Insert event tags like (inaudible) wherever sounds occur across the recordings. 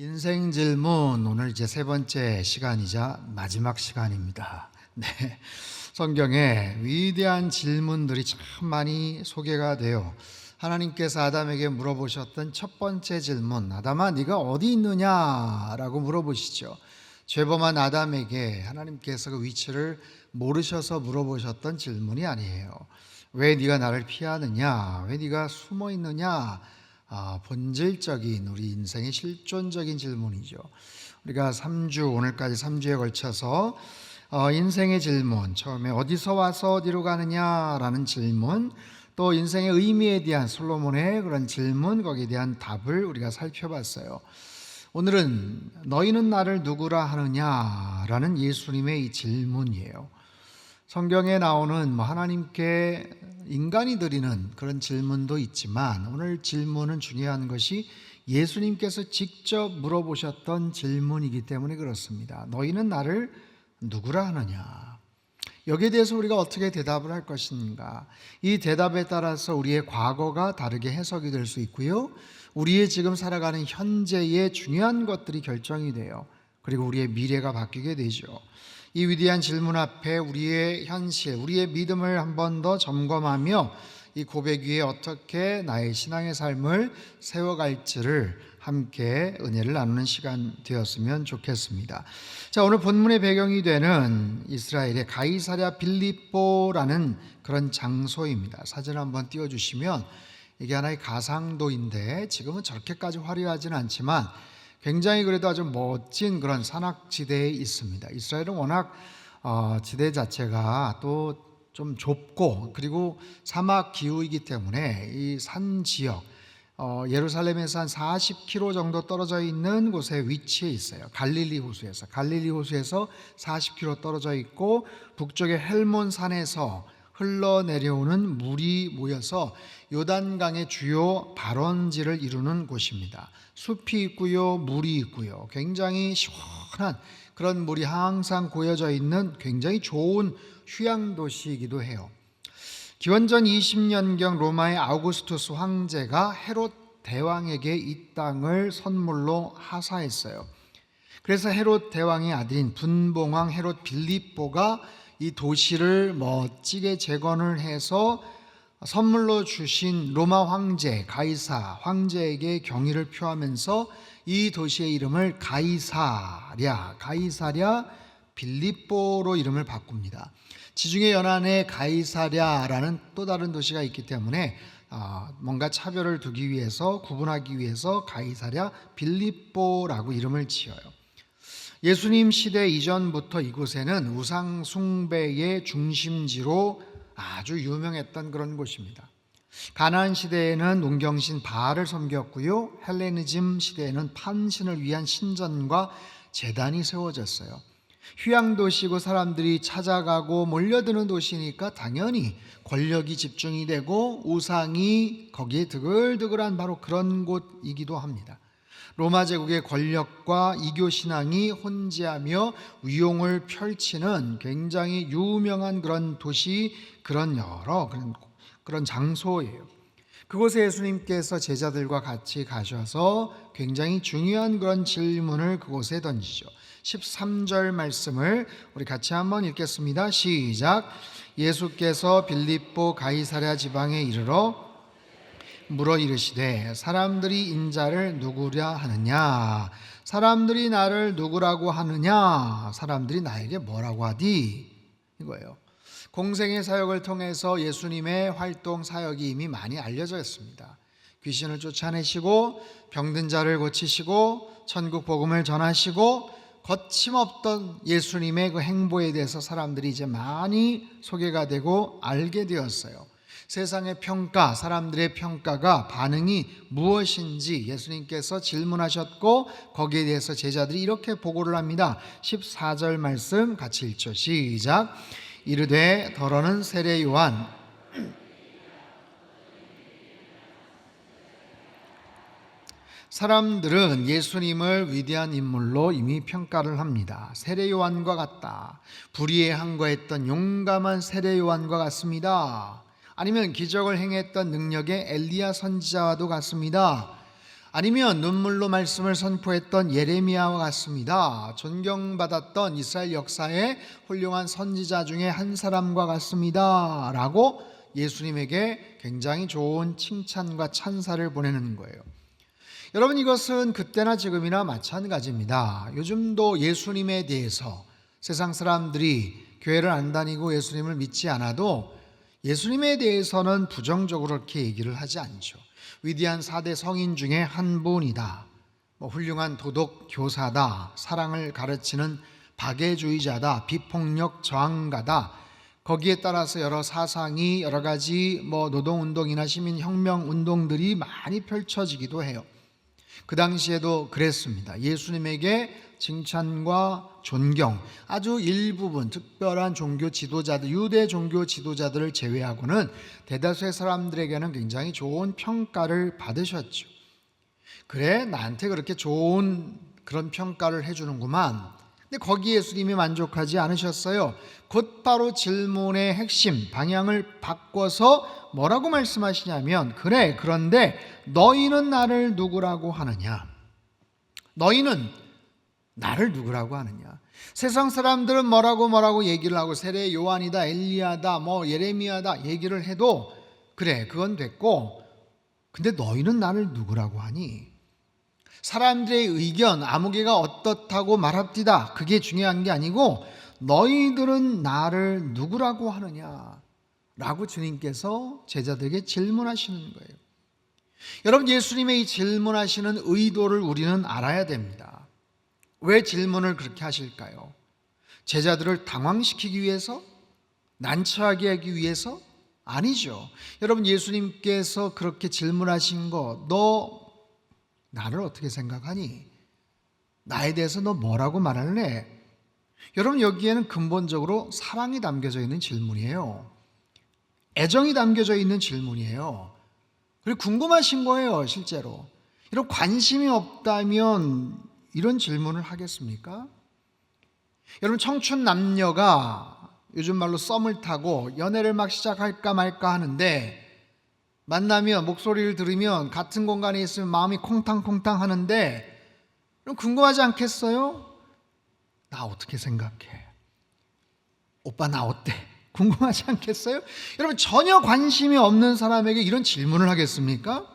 인생 질문 오늘 이제 세 번째 시간이자 마지막 시간입니다. (laughs) 네. 성경에 위대한 질문들이 참 많이 소개가 돼요. 하나님께서 아담에게 물어보셨던 첫 번째 질문, 아담아 네가 어디 있느냐라고 물어보시죠. 죄범한 아담에게 하나님께서 그 위치를 모르셔서 물어보셨던 질문이 아니에요. 왜 네가 나를 피하느냐? 왜 네가 숨어 있느냐? 아, 본질적인 우리 인생의 실존적인 질문이죠. 우리가 3주 오늘까지 3주에 걸쳐서 어, 인생의 질문 처음에 어디서 와서 어디로 가느냐라는 질문 또 인생의 의미에 대한 솔로몬의 그런 질문 거기에 대한 답을 우리가 살펴봤어요. 오늘은 너희는 나를 누구라 하느냐라는 예수님의 이 질문이에요. 성경에 나오는 뭐 하나님께 인간이 드리는 그런 질문도 있지만 오늘 질문은 중요한 것이 예수님께서 직접 물어보셨던 질문이기 때문에 그렇습니다. 너희는 나를 누구라 하느냐? 여기에 대해서 우리가 어떻게 대답을 할 것인가? 이 대답에 따라서 우리의 과거가 다르게 해석이 될 수 있고요. 우리의 지금 살아가는 현재의 중요한 것들이 결정이 돼요. 그리고 우리의 미래가 바뀌게 되죠. 이 위대한 질문 앞에 우리의 현실, 우리의 믿음을 한 번 더 점검하며 이 고백 위에 어떻게 나의 신앙의 삶을 세워갈지를 함께 은혜를 나누는 시간 되었으면 좋겠습니다. 자, 오늘 본문의 배경이 되는 이스라엘의 가이사랴 빌립보라는 그런 장소입니다. 사진 한번 띄워주시면 이게 하나의 가상도인데 지금은 저렇게까지 화려하지는 않지만 굉장히 그래도 아주 멋진 그런 산악지대에 있습니다. 이스라엘은 워낙 어, 지대 자체가 또 좀 좁고 그리고 사막 기후이기 때문에 이 산 지역 어, 예루살렘에서 한 40km 정도 떨어져 있는 곳에 위치해 있어요. 갈릴리 호수에서 갈릴리 호수에서 40km 떨어져 있고 북쪽의 헬몬 산에서 흘러내려오는 물이 모여서 요단강의 주요 발원지를 이루는 곳입니다. 숲이 있고요, 물이 있고요. 굉장히 시원한 그런 물이 항상 고여져 있는 굉장히 좋은 휴양 도시이기도 해요. 기원전 20년경 로마의 아우구스투스 황제가 헤롯 대왕에게 이 땅을 선물로 하사했어요. 그래서 헤롯 대왕의 아들인 분봉왕 헤롯 빌립보가 이 도시를 멋지게 재건을 해서 선물로 주신 로마 황제 가이사 황제에게 경의를 표하면서 이 도시의 이름을 가이사랴 가이사랴 빌립보로 이름을 바꿉니다. 지중해 연안에 가이사랴라는 또 다른 도시가 있기 때문에 아, 뭔가 차별을 두기 위해서 구분하기 위해서 가이사랴 빌립보라고 이름을 지어요. 예수님 시대 이전부터 이곳에는 우상 숭배의 중심지로 아주 유명했던 그런 곳입니다. 가나안 시대에는 농경신 바알을 섬겼고요. 헬레니즘 시대에는 판신을 위한 신전과 재단이 세워졌어요. 휴양 도시고 사람들이 찾아가고 몰려드는 도시니까 당연히 권력이 집중이 되고 우상이 거기에 드글드글한 바로 그런 곳이기도 합니다. 로마 제국의 권력과 이교 신앙이 혼재하며 위용을 펼치는 굉장히 유명한 그런 도시 그런 여러 그런 그런 장소예요. 그곳에 예수님께서 제자들과 같이 가셔서 굉장히 중요한 그런 질문을 그곳에 던지죠. 13절 말씀을 우리 같이 한번 읽겠습니다. 시작. 예수께서 빌립보 가이사랴 지방에 이르러 물어 이르시되 사람들이 인자를 누구랴 하느냐 사람들이 나를 누구라고 하느냐 사람들이 나에게 뭐라고 하디 이거예요. 공생의 사역을 통해서 예수님의 활동 사역이 이미 많이 알려져 있습니다. 귀신을 쫓아내시고 병든 자를 고치시고 천국 복음을 전하시고 거침없던 예수님의 그 행보에 대해서 사람들이 이제 많이 소개가 되고 알게 되었어요. 세상의 평가, 사람들의 평가가 반응이 무엇인지 예수님께서 질문하셨고 거기에 대해서 제자들이 이렇게 보고를 합니다. 14절 말씀 같이 읽죠. 시작. 이르되 더러는 세례 요한 사람들은 예수님을 위대한 인물로 이미 평가를 합니다. 세례 요한과 같다. 불의에 항거했던 용감한 세례 요한과 같습니다. 아니면 기적을 행했던 능력의 엘리야 선지자와도 같습니다. 아니면 눈물로 말씀을 선포했던 예레미야와 같습니다. 존경받았던 이스라엘 역사의 훌륭한 선지자 중에 한 사람과 같습니다. 라고 예수님에게 굉장히 좋은 칭찬과 찬사를 보내는 거예요. 여러분 이것은 그때나 지금이나 마찬가지입니다. 요즘도 예수님에 대해서 세상 사람들이 교회를 안 다니고 예수님을 믿지 않아도 예수님에 대해서는 부정적으로 그렇게 얘기를 하지 않죠. 위대한 4대 성인 중에 한 분이다. 뭐 훌륭한 도덕 교사다. 사랑을 가르치는 박애주의자다. 비폭력 저항가다. 거기에 따라서 여러 사상이 여러 가지 뭐 노동운동이나 시민혁명 운동들이 많이 펼쳐지기도 해요. 그 당시에도 그랬습니다. 예수님에게 칭찬과 존경, 아주 일부분 특별한 종교 지도자들, 유대 종교 지도자들을 제외하고는 대다수의 사람들에게는 굉장히 좋은 평가를 받으셨죠. 그래, 나한테 그렇게 좋은 그런 평가를 해주는구만. 근데 거기 예수님이 만족하지 않으셨어요. 곧바로 질문의 핵심, 방향을 바꿔서 뭐라고 말씀하시냐면, 그래, 그런데 너희는 나를 누구라고 하느냐? 너희는 나를 누구라고 하느냐? 세상 사람들은 뭐라고 뭐라고 얘기를 하고 세례 요한이다, 엘리야다, 뭐 예레미야다 얘기를 해도 그래, 그건 됐고, 근데 너희는 나를 누구라고 하니? 사람들의 의견, 아무개가 어떻다고 말합디다. 그게 중요한 게 아니고 너희들은 나를 누구라고 하느냐? 라고 주님께서 제자들에게 질문하시는 거예요. 여러분, 예수님의 이 질문하시는 의도를 우리는 알아야 됩니다. 왜 질문을 그렇게 하실까요? 제자들을 당황시키기 위해서? 난처하게 하기 위해서? 아니죠. 여러분, 예수님께서 그렇게 질문하신 거, 너 나를 어떻게 생각하니? 나에 대해서 너 뭐라고 말할래? 여러분 여기에는 근본적으로 사랑이 담겨져 있는 질문이에요. 애정이 담겨져 있는 질문이에요. 그리고 궁금하신 거예요, 실제로. 이런 관심이 없다면 이런 질문을 하겠습니까? 여러분 청춘 남녀가 요즘 말로 썸을 타고 연애를 막 시작할까 말까 하는데 만나면 목소리를 들으면 같은 공간에 있으면 마음이 콩탕콩탕 하는데 그럼 궁금하지 않겠어요? 나 어떻게 생각해? 오빠 나 어때? 궁금하지 않겠어요? 여러분 전혀 관심이 없는 사람에게 이런 질문을 하겠습니까?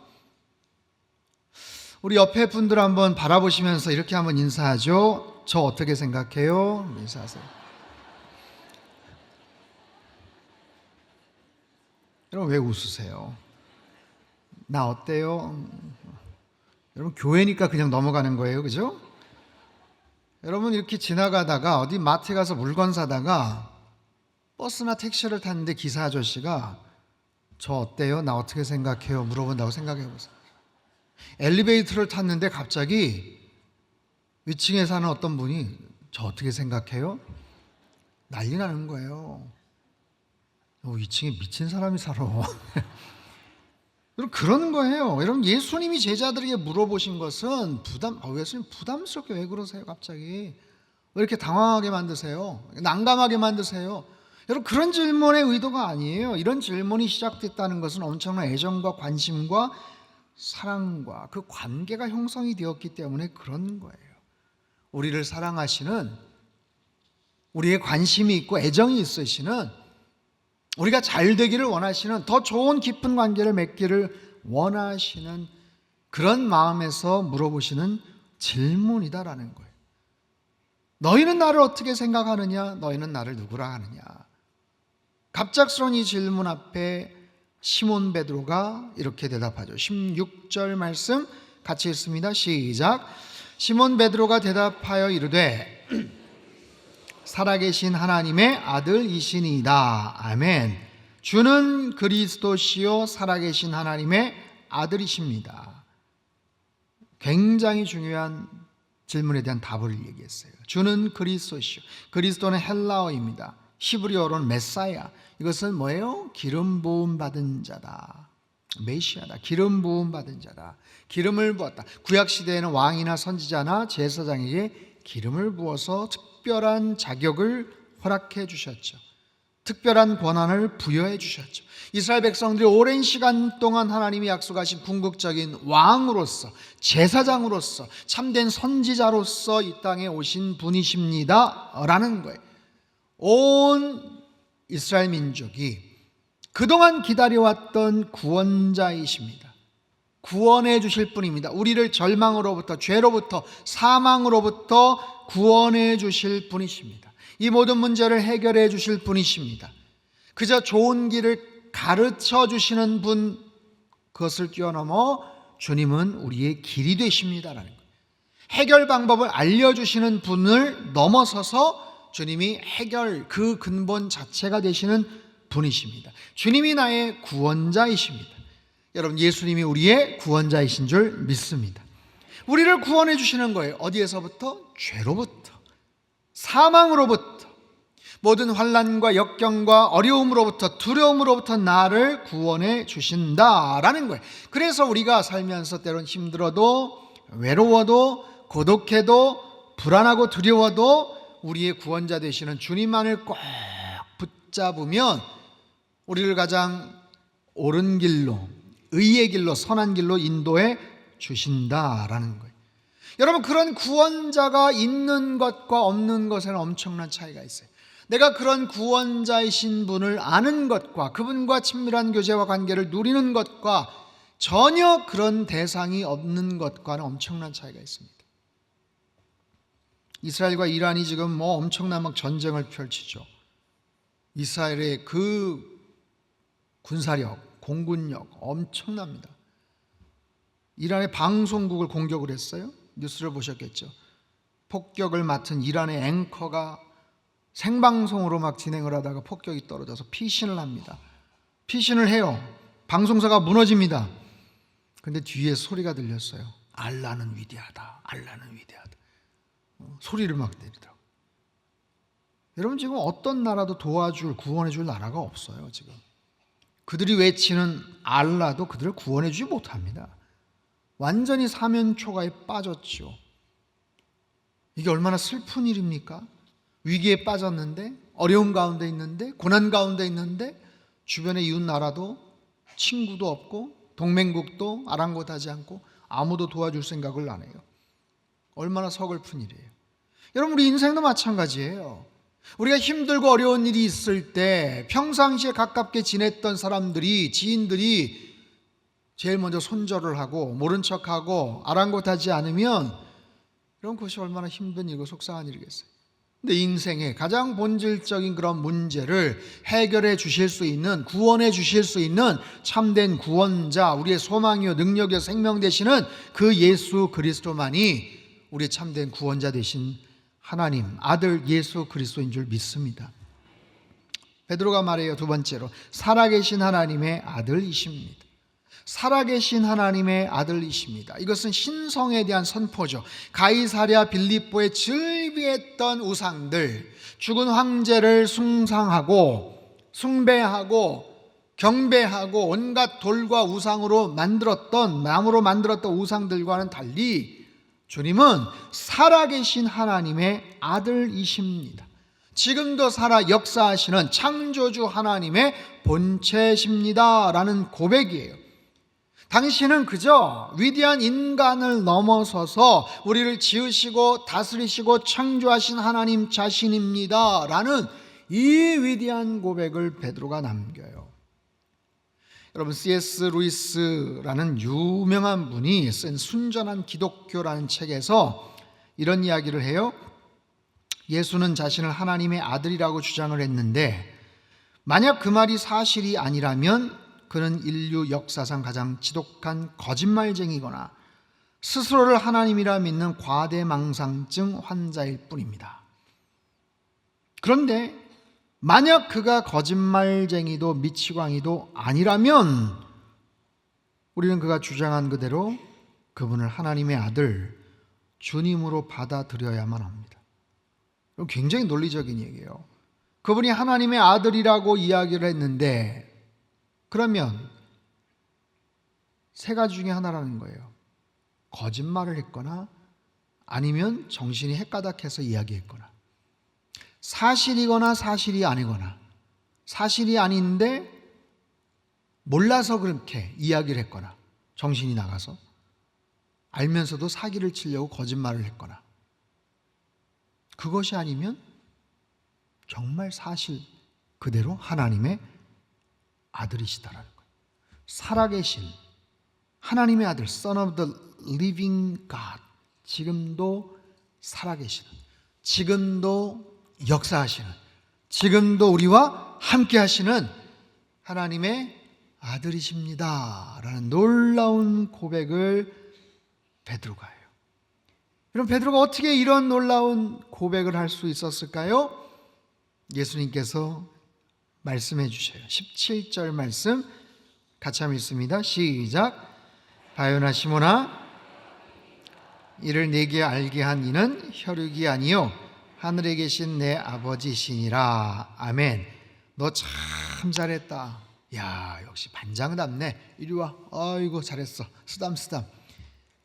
우리 옆에 분들 한번 바라보시면서 이렇게 한번 인사하죠. 저 어떻게 생각해요? 인사하세요. 여러분 왜 웃으세요? 나 어때요? 여러분 교회니까 그냥 넘어가는 거예요, 그죠? 여러분 이렇게 지나가다가 어디 마트에 가서 물건 사다가 버스나 택시를 탔는데 기사 아저씨가 저 어때요? 나 어떻게 생각해요? 물어본다고 생각해 보세요. 엘리베이터를 탔는데 갑자기 위층에 사는 어떤 분이 저 어떻게 생각해요? 난리 나는 거예요. 어, 위층에 미친 사람이 살아. (laughs) 그런 거예요. 여러분 예수님이 제자들에게 물어보신 것은 부담, 아, 예수님 부담스럽게 왜 그러세요? 갑자기 왜 이렇게 당황하게 만드세요? 난감하게 만드세요? 여러분 그런 질문의 의도가 아니에요. 이런 질문이 시작됐다는 것은 엄청난 애정과 관심과 사랑과 그 관계가 형성이 되었기 때문에 그런 거예요. 우리를 사랑하시는 우리의 관심이 있고 애정이 있으시는 우리가 잘 되기를 원하시는 더 좋은 깊은 관계를 맺기를 원하시는 그런 마음에서 물어보시는 질문이다라는 거예요. 너희는 나를 어떻게 생각하느냐? 너희는 나를 누구라 하느냐? 갑작스러운 이 질문 앞에 시몬 베드로가 이렇게 대답하죠. 16절 말씀 같이 읽습니다. 시작. 시몬 베드로가 대답하여 이르되 살아계신 하나님의 아들이시니이다. 아멘. 주는 그리스도시요 살아계신 하나님의 아들이십니다. 굉장히 중요한 질문에 대한 답을 얘기했어요. 주는 그리스도시요. 그리스도는 헬라어입니다. 히브리어로는 메사야. 이것은 뭐예요? 기름 부음 받은 자다. 메시아다. 기름 부음 받은 자다. 기름을 부었다. 구약 시대에는 왕이나 선지자나 제사장에게 기름을 부어서 특별한 자격을 허락해 주셨죠. 특별한 권한을 부여해 주셨죠. 이스라엘 백성들이 오랜 시간 동안 하나님이 약속하신 궁극적인 왕으로서 제사장으로서 참된 선지자로서 이 땅에 오신 분이십니다 라는 거예요. 온 이스라엘 민족이 그동안 기다려왔던 구원자이십니다. 구원해 주실 분입니다. 우리를 절망으로부터 죄로부터 사망으로부터 구원해 주실 분이십니다. 이 모든 문제를 해결해 주실 분이십니다. 그저 좋은 길을 가르쳐 주시는 분 그것을 뛰어넘어 주님은 우리의 길이 되십니다라는 거예요. 해결 방법을 알려 주시는 분을 넘어서서 주님이 해결 그 근본 자체가 되시는 분이십니다. 주님이 나의 구원자이십니다. 여러분 예수님이 우리의 구원자이신 줄 믿습니다. 우리를 구원해 주시는 거예요. 어디에서부터? 죄로부터. 사망으로부터. 모든 환란과 역경과 어려움으로부터 두려움으로부터 나를 구원해 주신다라는 거예요. 그래서 우리가 살면서 때론 힘들어도 외로워도 고독해도 불안하고 두려워도 우리의 구원자 되시는 주님만을 꼭 붙잡으면 우리를 가장 옳은 길로 의의 길로 선한 길로 인도해 주신다라는 거예요. 여러분 그런 구원자가 있는 것과 없는 것에는 엄청난 차이가 있어요. 내가 그런 구원자이신 분을 아는 것과 그분과 친밀한 교제와 관계를 누리는 것과 전혀 그런 대상이 없는 것과는 엄청난 차이가 있습니다. 이스라엘과 이란이 지금 뭐 엄청난 막 전쟁을 펼치죠. 이스라엘의 그 군사력, 공군력 엄청납니다. 이란의 방송국을 공격을 했어요. 뉴스를 보셨겠죠. 폭격을 맡은 이란의 앵커가 생방송으로 막 진행을 하다가 폭격이 떨어져서 피신을 합니다. 피신을 해요. 방송사가 무너집니다. 근데 뒤에 소리가 들렸어요. 알라는 위대하다. 알라는 위대하다. 어, 소리를 막 내리더라고. 여러분 지금 어떤 나라도 도와줄 구원해줄 나라가 없어요 지금. 그들이 외치는 알라도 그들을 구원해주지 못합니다. 완전히 사면초가에 빠졌죠. 이게 얼마나 슬픈 일입니까? 위기에 빠졌는데 어려움 가운데 있는데 고난 가운데 있는데 주변의 이웃 나라도 친구도 없고 동맹국도 아랑곳하지 않고 아무도 도와줄 생각을 안 해요. 얼마나 서글픈 일이에요. 여러분 우리 인생도 마찬가지예요. 우리가 힘들고 어려운 일이 있을 때 평상시에 가깝게 지냈던 사람들이 지인들이 제일 먼저 손절을 하고 모른 척하고 아랑곳하지 않으면 이런 것이 얼마나 힘든 일이고 속상한 일이겠어요. 근데 인생의 가장 본질적인 그런 문제를 해결해 주실 수 있는 구원해 주실 수 있는 참된 구원자 우리의 소망이요 능력이요 생명 되시는 그 예수 그리스도만이 우리의 참된 구원자 되신 하나님 아들 예수 그리스도인 줄 믿습니다. 베드로가 말해요 두 번째로 살아계신 하나님의 아들이십니다. 살아계신 하나님의 아들이십니다. 이것은 신성에 대한 선포죠. 가이사랴 빌립보에 즐비했던 우상들, 죽은 황제를 숭상하고 숭배하고 경배하고 온갖 돌과 우상으로 만들었던 나무로 만들었던 우상들과는 달리 주님은 살아계신 하나님의 아들이십니다. 지금도 살아 역사하시는 창조주 하나님의 본체십니다 라는 고백이에요. 당신은 그저 위대한 인간을 넘어서서 우리를 지으시고 다스리시고 창조하신 하나님 자신입니다. 라는 이 위대한 고백을 베드로가 남겨요. 여러분 C.S. 루이스라는 유명한 분이 쓴 순전한 기독교라는 책에서 이런 이야기를 해요. 예수는 자신을 하나님의 아들이라고 주장을 했는데 만약 그 말이 사실이 아니라면 그는 인류 역사상 가장 지독한 거짓말쟁이거나 스스로를 하나님이라 믿는 과대망상증 환자일 뿐입니다. 그런데 만약 그가 거짓말쟁이도 미치광이도 아니라면 우리는 그가 주장한 그대로 그분을 하나님의 아들 주님으로 받아들여야만 합니다. 굉장히 논리적인 얘기예요. 그분이 하나님의 아들이라고 이야기를 했는데 그러면 세 가지 중에 하나라는 거예요. 거짓말을 했거나 아니면 정신이 헷가닥해서 이야기했거나 사실이거나 사실이 아니거나 사실이 아닌데 몰라서 그렇게 이야기를 했거나 정신이 나가서 알면서도 사기를 치려고 거짓말을 했거나 그것이 아니면 정말 사실 그대로 하나님의 아들이시다라는 거예요. 살아계신 하나님의 아들, Son of the Living God. 지금도 살아계시는, 지금도 역사하시는, 지금도 우리와 함께 하시는 하나님의 아들이십니다. 라는 놀라운 고백을 베드로가 해요. 그럼 베드로가 어떻게 이런 놀라운 고백을 할 수 있었을까요? 예수님께서 말씀해 주셔요. 17절 말씀 같이 한번 읽습니다. 시작. 바요나 시모나 이를 내게 알게 한 이는 혈육이 아니요 하늘에 계신 내 아버지시니라. 아멘. 너 참 잘했다. 야, 역시 반장답네. 이리 와. 아이고 잘했어. 쓰담 쓰담.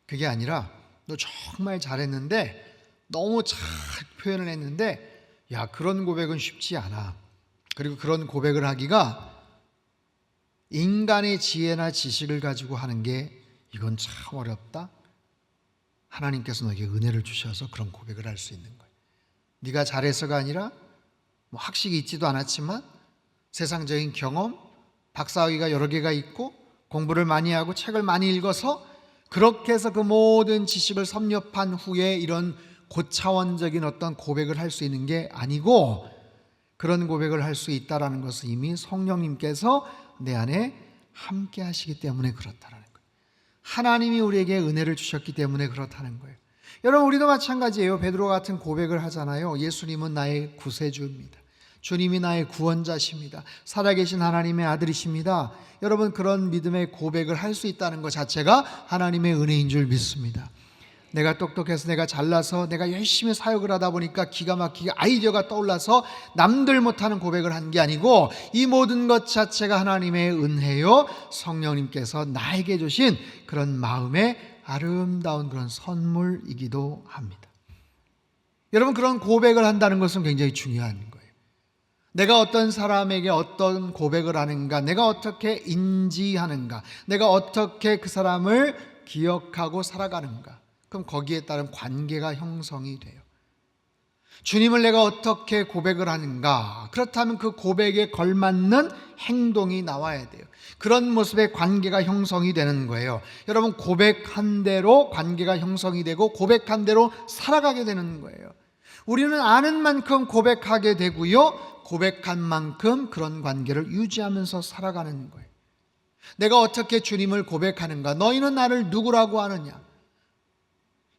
그게 아니라 너 정말 잘했는데 너무 잘 표현을 했는데 야, 그런 고백은 쉽지 않아. 그리고 그런 고백을 하기가 인간의 지혜나 지식을 가지고 하는 게 이건 참 어렵다. 하나님께서 너에게 은혜를 주셔서 그런 고백을 할 수 있는 거예요. 네가 잘해서가 아니라 뭐 학식이 있지도 않았지만 세상적인 경험, 박사학위가 여러 개가 있고 공부를 많이 하고 책을 많이 읽어서 그렇게 해서 그 모든 지식을 섭렵한 후에 이런 고차원적인 어떤 고백을 할 수 있는 게 아니고 그런 고백을 할 수 있다라는 것은 이미 성령님께서 내 안에 함께 하시기 때문에 그렇다라는 거예요. 하나님이 우리에게 은혜를 주셨기 때문에 그렇다는 거예요. 여러분 우리도 마찬가지예요. 베드로 같은 고백을 하잖아요. 예수님은 나의 구세주입니다. 주님이 나의 구원자십니다. 살아계신 하나님의 아들이십니다. 여러분 그런 믿음의 고백을 할 수 있다는 것 자체가 하나님의 은혜인 줄 믿습니다. 내가 똑똑해서 내가 잘나서 내가 열심히 사역을 하다 보니까 기가 막히게 아이디어가 떠올라서 남들 못하는 고백을 한 게 아니고 이 모든 것 자체가 하나님의 은혜요 성령님께서 나에게 주신 그런 마음의 아름다운 그런 선물이기도 합니다. 여러분 그런 고백을 한다는 것은 굉장히 중요한 거예요. 내가 어떤 사람에게 어떤 고백을 하는가, 내가 어떻게 인지하는가, 내가 어떻게 그 사람을 기억하고 살아가는가. 그럼 거기에 따른 관계가 형성이 돼요. 주님을 내가 어떻게 고백을 하는가? 그렇다면 그 고백에 걸맞는 행동이 나와야 돼요. 그런 모습의 관계가 형성이 되는 거예요. 여러분, 고백한 대로 관계가 형성이 되고 고백한 대로 살아가게 되는 거예요. 우리는 아는 만큼 고백하게 되고요. 고백한 만큼 그런 관계를 유지하면서 살아가는 거예요. 내가 어떻게 주님을 고백하는가? 너희는 나를 누구라고 하느냐?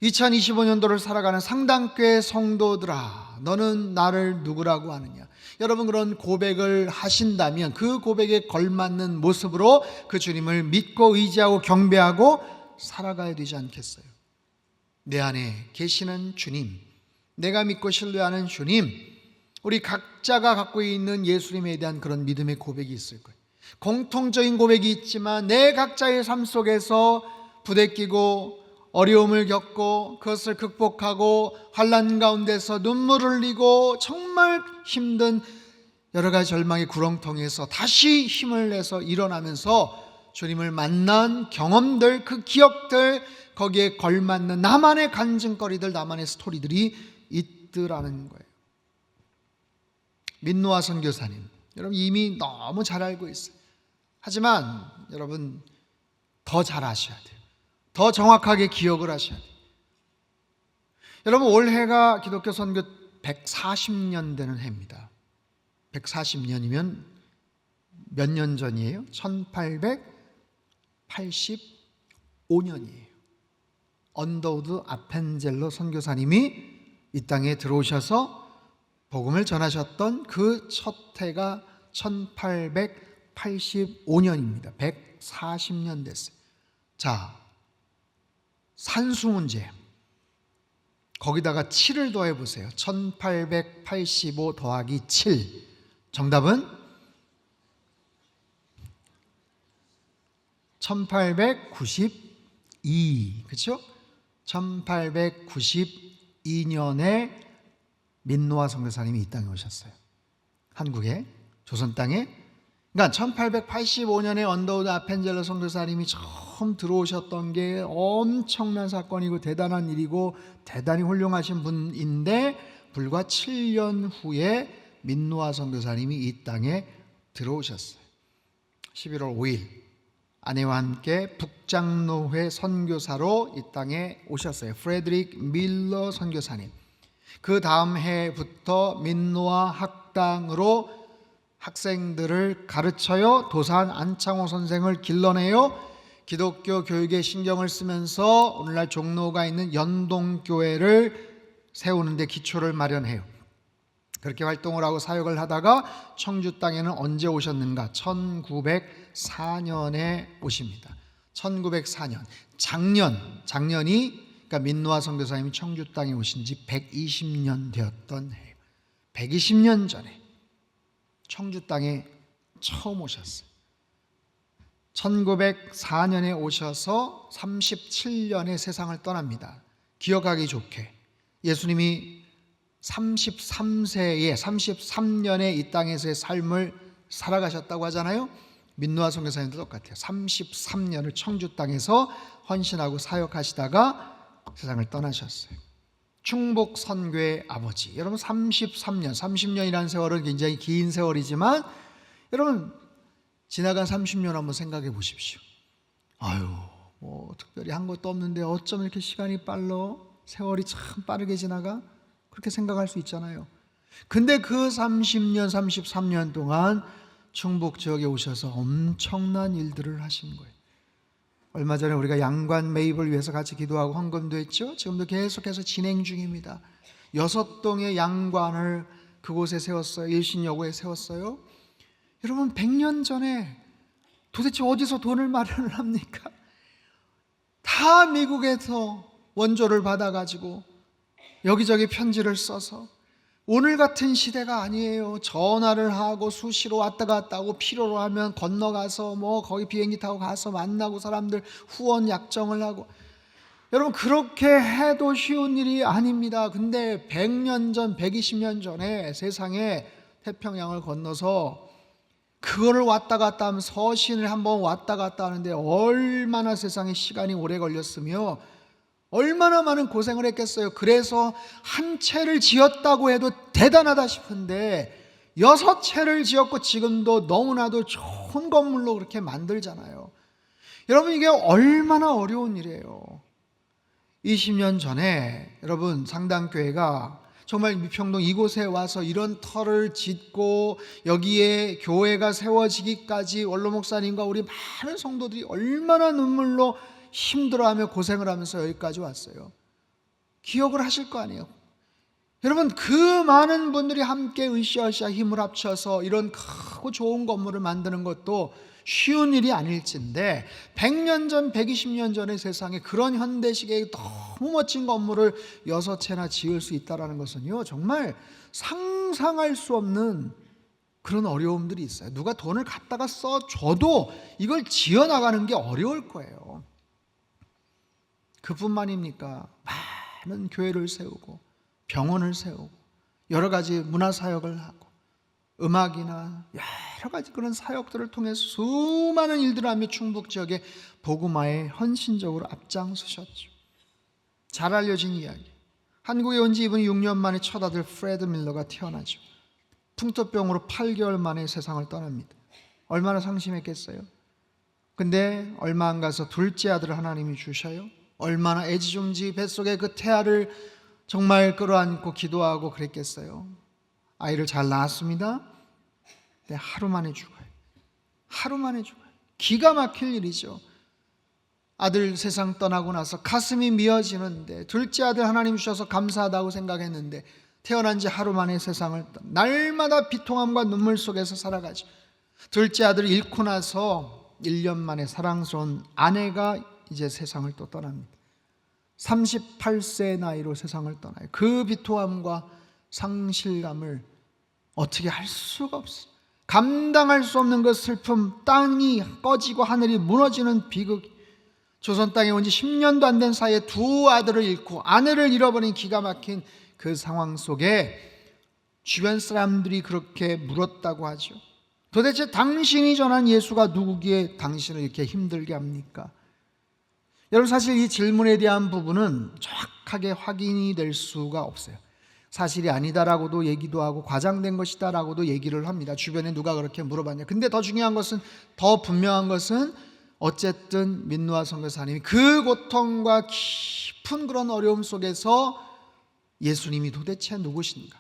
2025년도를 살아가는 상당교회 성도들아, 너는 나를 누구라고 하느냐? 여러분 그런 고백을 하신다면 그 고백에 걸맞는 모습으로 그 주님을 믿고 의지하고 경배하고 살아가야 되지 않겠어요? 내 안에 계시는 주님, 내가 믿고 신뢰하는 주님, 우리 각자가 갖고 있는 예수님에 대한 그런 믿음의 고백이 있을 거예요. 공통적인 고백이 있지만 내 각자의 삶 속에서 부대끼고 어려움을 겪고 그것을 극복하고 환란 가운데서 눈물을 흘리고 정말 힘든 여러 가지 절망의 구렁텅이에서 다시 힘을 내서 일어나면서 주님을 만난 경험들, 그 기억들, 거기에 걸맞는 나만의 간증거리들, 나만의 스토리들이 있더라는 거예요. 민노아 선교사님, 여러분 이미 너무 잘 알고 있어요. 하지만 여러분 더 잘 아셔야 돼요. 더 정확하게 기억을 하셔야 돼요. 여러분 올해가 기독교 선교 140년 되는 해입니다. 140년이면 몇 년 전이에요? 1885년이에요. 언더우드 아펜젤로 선교사님이 이 땅에 들어오셔서 복음을 전하셨던 그 첫 해가 1885년입니다. 140년 됐어요. 자, 산수 문제. 거기다가 7을 더해 보세요. 1885 더하기 7. 정답은 1892. 그렇죠? 1892년에 민노아 선교사님이 이 땅에 오셨어요. 한국에 조선 땅에 그러니까 1885년에 언더우드 아펜젤러 선교사님이 처음 들어오셨던 게 엄청난 사건이고 대단한 일이고 대단히 훌륭하신 분인데 불과 7년 후에 민노아 선교사님이 이 땅에 들어오셨어요. 11월 5일 아내와 함께 북장로회 선교사로 이 땅에 오셨어요. 프레드릭 밀러 선교사님. 그 다음 해부터 민노아 학당으로 학생들을 가르쳐요. 도산 안창호 선생을 길러내요. 기독교 교육에 신경을 쓰면서 오늘날 종로가 있는 연동교회를 세우는데 기초를 마련해요. 그렇게 활동을 하고 사역을 하다가 청주 땅에는 언제 오셨는가? 1904년에 오십니다. 1904년. 작년, 작년이 그러니까 민노아 선교사님이 청주 땅에 오신 지 120년 되었던 해요. 120년 전에 청주 땅에 처음 오셨어요. 1904년에 오셔서 37년에 세상을 떠납니다. 기억하기 좋게 예수님이 33세에 33년에 이 땅에서의 삶을 살아가셨다고 하잖아요. 민노아 선교사님도 똑같아요. 33년을 청주 땅에서 헌신하고 사역하시다가 세상을 떠나셨어요. 충북 선교의 아버지. 여러분 33년, 30년이라는 세월은 굉장히 긴 세월이지만 여러분 지나간 30년 한번 생각해 보십시오. 아유, 뭐 특별히 한 것도 없는데 어쩜 이렇게 시간이 빨라? 세월이 참 빠르게 지나가? 그렇게 생각할 수 있잖아요. 근데 그 30년, 33년 동안 충북 지역에 오셔서 엄청난 일들을 하신 거예요. 얼마 전에 우리가 양관 매입을 위해서 같이 기도하고 헌금도 했죠. 지금도 계속해서 진행 중입니다. 여섯 동의 양관을 그곳에 세웠어요. 일신여고에 세웠어요. 여러분 100년 전에 도대체 어디서 돈을 마련을 합니까? 다 미국에서 원조를 받아가지고 여기저기 편지를 써서 오늘 같은 시대가 아니에요. 전화를 하고 수시로 왔다 갔다 하고 필요로 하면 건너가서 뭐 거기 비행기 타고 가서 만나고 사람들 후원 약정을 하고 여러분 그렇게 해도 쉬운 일이 아닙니다. 근데 100년 전, 120년 전에 세상에 태평양을 건너서 그거를 왔다 갔다 하면 서신을 한번 왔다 갔다 하는데 얼마나 세상에 시간이 오래 걸렸으며 얼마나 많은 고생을 했겠어요. 그래서 한 채를 지었다고 해도 대단하다 싶은데 여섯 채를 지었고 지금도 너무나도 좋은 건물로 그렇게 만들잖아요. 여러분 이게 얼마나 어려운 일이에요. 20년 전에 여러분 상당교회가 정말 미평동 이곳에 와서 이런 터를 짓고 여기에 교회가 세워지기까지 원로 목사님과 우리 많은 성도들이 얼마나 눈물로 힘들어하며 고생을 하면서 여기까지 왔어요. 기억을 하실 거 아니에요. 여러분 그 많은 분들이 함께 으쌰으쌰 힘을 합쳐서 이런 크고 좋은 건물을 만드는 것도 쉬운 일이 아닐진데 100년 전, 120년 전의 세상에 그런 현대식의 너무 멋진 건물을 여섯 채나 지을 수 있다라는 것은요 정말 상상할 수 없는 그런 어려움들이 있어요. 누가 돈을 갖다가 써 줘도 이걸 지어 나가는 게 어려울 거예요. 그뿐만입니까? 많은 교회를 세우고 병원을 세우고 여러 가지 문화 사역을 하고 음악이나 여러 가지 그런 사역들을 통해 수많은 일들을 하며 충북 지역의 복음화에 헌신적으로 앞장서셨죠. 잘 알려진 이야기. 한국에 온 지 이분이 6년 만에 첫 아들 프레드 밀러가 태어나죠. 풍토병으로 8개월 만에 세상을 떠납니다. 얼마나 상심했겠어요? 근데 얼마 안 가서 둘째 아들을 하나님이 주셔요. 얼마나 애지중지 뱃속에 그 태아를 정말 끌어안고 기도하고 그랬겠어요. 아이를 잘 낳았습니다. 네, 하루 만에 죽어요. 하루 만에 죽어요. 기가 막힐 일이죠. 아들 세상 떠나고 나서 가슴이 미어지는데 둘째 아들 하나님 주셔서 감사하다고 생각했는데 태어난 지 하루 만에 세상을 떠 날마다 비통함과 눈물 속에서 살아가죠. 둘째 아들을 잃고 나서 1년 만에 사랑스러운 아내가 이제 세상을 또 떠납니다. 38세 나이로 세상을 떠나요. 그 비토함과 상실감을 어떻게 할 수가 없어요. 감당할 수 없는 그 슬픔, 땅이 꺼지고 하늘이 무너지는 비극. 조선 땅에 온 지 10년도 안 된 사이에 두 아들을 잃고 아내를 잃어버린 기가 막힌 그 상황 속에 주변 사람들이 그렇게 물었다고 하죠. 도대체 당신이 전한 예수가 누구기에 당신을 이렇게 힘들게 합니까? 여러분 사실 이 질문에 대한 부분은 정확하게 확인이 될 수가 없어요. 사실이 아니다라고도 얘기도 하고 과장된 것이다라고도 얘기를 합니다. 주변에 누가 그렇게 물어봤냐. 근데 더 중요한 것은 더 분명한 것은 어쨌든 민누아 선교사님이 그 고통과 깊은 그런 어려움 속에서 예수님이 도대체 누구신가?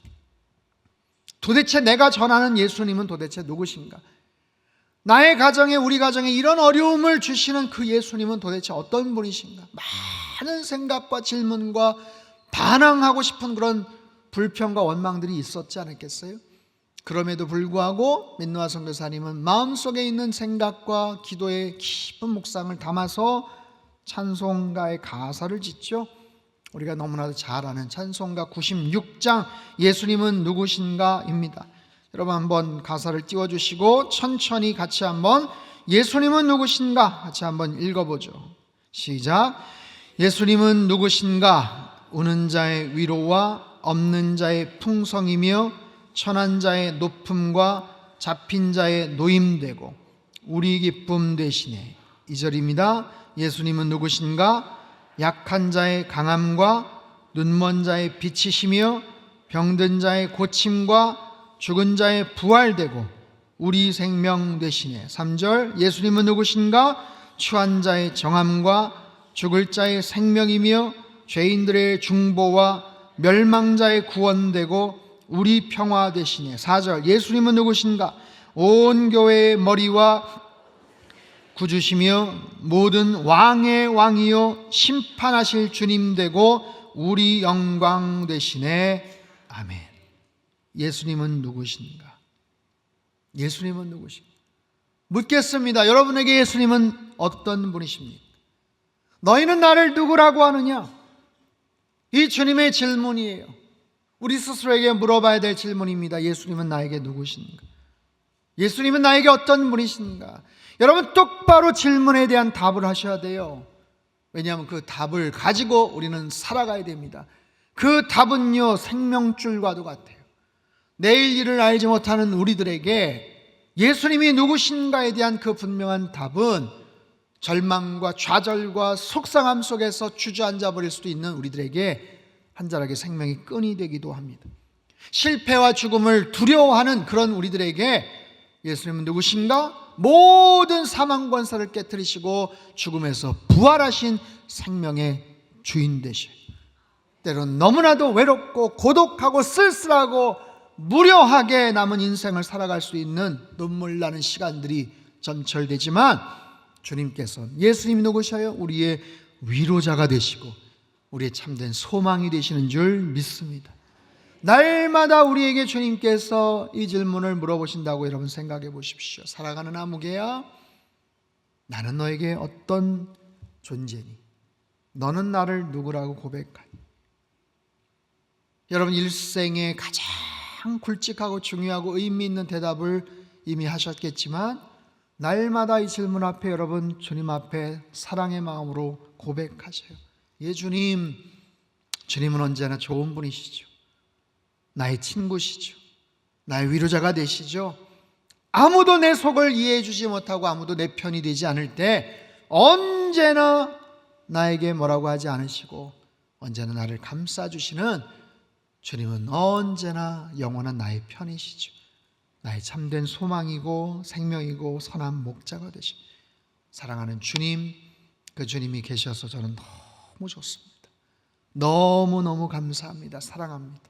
도대체 내가 전하는 예수님은 도대체 누구신가? 나의 가정에 우리 가정에 이런 어려움을 주시는 그 예수님은 도대체 어떤 분이신가? 많은 생각과 질문과 반항하고 싶은 그런 불평과 원망들이 있었지 않았겠어요? 그럼에도 불구하고 민노아 선교사님은 마음속에 있는 생각과 기도의 깊은 묵상을 담아서 찬송가의 가사를 짓죠. 우리가 너무나도 잘 아는 찬송가 96장 예수님은 누구신가입니다. 여러분 한번 가사를 띄워 주시고 천천히 같이 한번 예수님은 누구신가 같이 한번 읽어 보죠. 시작. 예수님은 누구신가? 우는 자의 위로와 없는 자의 풍성이며 천한 자의 높음과 잡힌 자의 노임되고 우리 기쁨 되시네. 이절입니다 예수님은 누구신가? 약한 자의 강함과 눈먼 자의 빛이시며 병든 자의 고침과 죽은 자의 부활되고 우리 생명 되시네. 3절 예수님은 누구신가? 추한 자의 정함과 죽을 자의 생명이며 죄인들의 중보와 멸망자의 구원되고 우리 평화 되시네. 4절 예수님은 누구신가? 온 교회의 머리와 구주시며 모든 왕의 왕이요 심판하실 주님 되고 우리 영광 되시네. 아멘. 예수님은 누구신가? 예수님은 누구신가? 묻겠습니다. 여러분에게 예수님은 어떤 분이십니까? 너희는 나를 누구라고 하느냐? 이 주님의 질문이에요. 우리 스스로에게 물어봐야 될 질문입니다. 예수님은 나에게 누구신가? 예수님은 나에게 어떤 분이신가? 여러분 똑바로 질문에 대한 답을 하셔야 돼요. 왜냐하면 그 답을 가지고 우리는 살아가야 됩니다. 그 답은요 생명줄과도 같아요. 내일 일을 알지 못하는 우리들에게 예수님이 누구신가에 대한 그 분명한 답은 절망과 좌절과 속상함 속에서 주저앉아 버릴 수도 있는 우리들에게 한 자락의 생명이 끈이 되기도 합니다. 실패와 죽음을 두려워하는 그런 우리들에게 예수님은 누구신가? 모든 사망 권세를 깨뜨리시고 죽음에서 부활하신 생명의 주인 되셔요. 때론 너무나도 외롭고 고독하고 쓸쓸하고 무료하게 남은 인생을 살아갈 수 있는 눈물 나는 시간들이 점철되지만 주님께서 예수님이 누구셔요? 우리의 위로자가 되시고 우리의 참된 소망이 되시는 줄 믿습니다. 날마다 우리에게 주님께서 이 질문을 물어보신다고 여러분 생각해 보십시오. 살아가는 아무개야, 나는 너에게 어떤 존재니? 너는 나를 누구라고 고백하니? 여러분 일생에 가장 굵직하고 중요하고 의미 있는 대답을 이미 하셨겠지만 날마다 이 질문 앞에 여러분 주님 앞에 사랑의 마음으로 고백하세요. 예 주님, 주님은 언제나 좋은 분이시죠. 나의 친구시죠. 나의 위로자가 되시죠. 아무도 내 속을 이해해 주지 못하고 아무도 내 편이 되지 않을 때 언제나 나에게 뭐라고 하지 않으시고 언제나 나를 감싸 주시는 주님은 언제나 영원한 나의 편이시죠. 나의 참된 소망이고 생명이고 선한 목자가 되시. 사랑하는 주님, 그 주님이 계셔서 저는 너무 좋습니다. 너무 너무 감사합니다. 사랑합니다.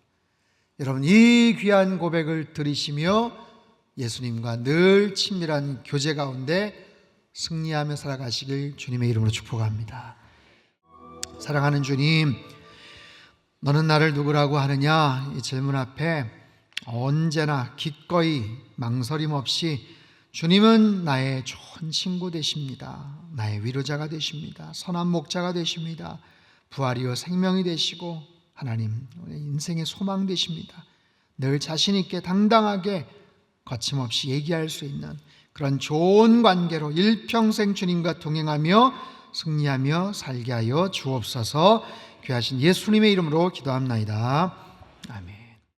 여러분 이 귀한 고백을 들으시며 예수님과 늘 친밀한 교제 가운데 승리하며 살아가시길 주님의 이름으로 축복합니다. 사랑하는 주님, 너는 나를 누구라고 하느냐? 이 질문 앞에 언제나 기꺼이 망설임 없이 주님은 나의 좋은 친구 되십니다. 나의 위로자가 되십니다. 선한 목자가 되십니다. 부활이요 생명이 되시고 하나님 인생의 소망 되십니다. 늘 자신 있게 당당하게 거침없이 얘기할 수 있는 그런 좋은 관계로 일평생 주님과 동행하며 승리하며 살게 하여 주옵소서 귀하신 예수님의 이름으로 기도합나이다. 아멘.